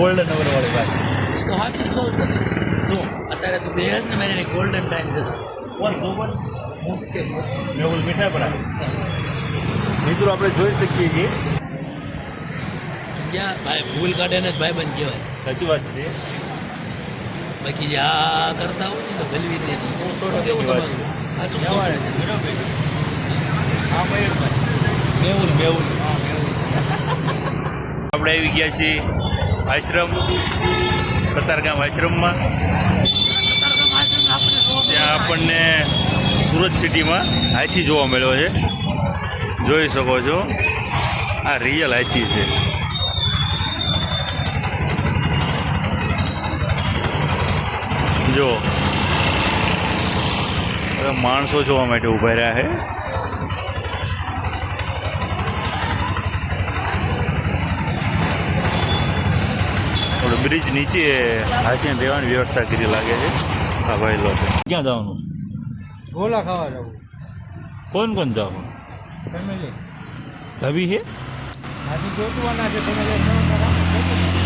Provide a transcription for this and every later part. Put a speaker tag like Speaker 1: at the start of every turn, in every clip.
Speaker 1: Golden નંબરવાળી વાત.
Speaker 2: એ તો જ કહું છું. જો અત્યારે તું બે જ ને મારે ગોલ્ડન ટાઈમ છે તો.
Speaker 1: કોણ તું પણ
Speaker 2: મોટે મોટે
Speaker 1: મેહુલ મીઠાપરા મિત્રો આપણે જોઈ શકીએ છીએ
Speaker 2: જ્યાં ભાઈ ભૂલ કાઢે ને જ ભાઈબંધ કહેવાય.
Speaker 1: સાચી વાત છે.
Speaker 2: બાકી જે આ કરતા હોય ને તો ભલવી દે કેવું
Speaker 1: વાત
Speaker 2: તમારું.
Speaker 1: છે. બરાબર. હા મયુરભાઈ મેહુલ મેહુલ. આપણે આવી ગયા છીએ આશ્રમ, કતારગામ આશ્રમમાં. ત્યાં આપણને સુરત સિટીમાં હાથી જોવા મળ્યો છે. જોઈ શકો છો. આ રિયલ હાથી છે. જો માણસો જોવા માટે ઊભા રહ્યા છે. ઓલો બ્રિજ નીચે હાથીને રહેવાની વ્યવસ્થા કરી લાગે છે. હા ભાઈ લોકો ક્યાં જવાનું?
Speaker 3: ગોલા ખાવા જવું.
Speaker 1: કોણ કોણ જવાનું?
Speaker 3: ફેમિલી
Speaker 1: ધબી છે?
Speaker 3: ભાભી ગોતવાના છે તમે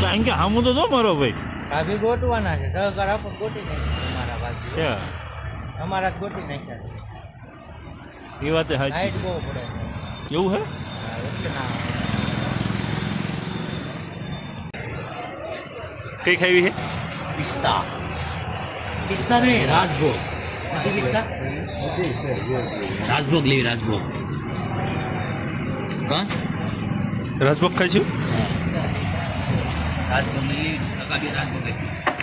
Speaker 1: કારણ કે આમ તો જો મારો ભાઈ.
Speaker 3: ભાભી ગોતવાના છે સહકાર આપો ગોટી નાખ્યા અમારા ભાભી. અમારા જ ગોતી નાખ્યા
Speaker 1: એ વાત સાચી.
Speaker 3: હાઈટ બહુ પડે
Speaker 1: એવું હે?
Speaker 3: હા, એટલે ના
Speaker 1: કઈ ખાવી છે?
Speaker 2: પિસ્તા. પિસ્તા નહીં રાજભોગ. નથી પિસ્તા? રાજભોગ લેવી રાજભોગ. હા?
Speaker 1: રાજભોગ ખાઈશું
Speaker 2: રાજભોગ લેવી રાજભોગ લેવી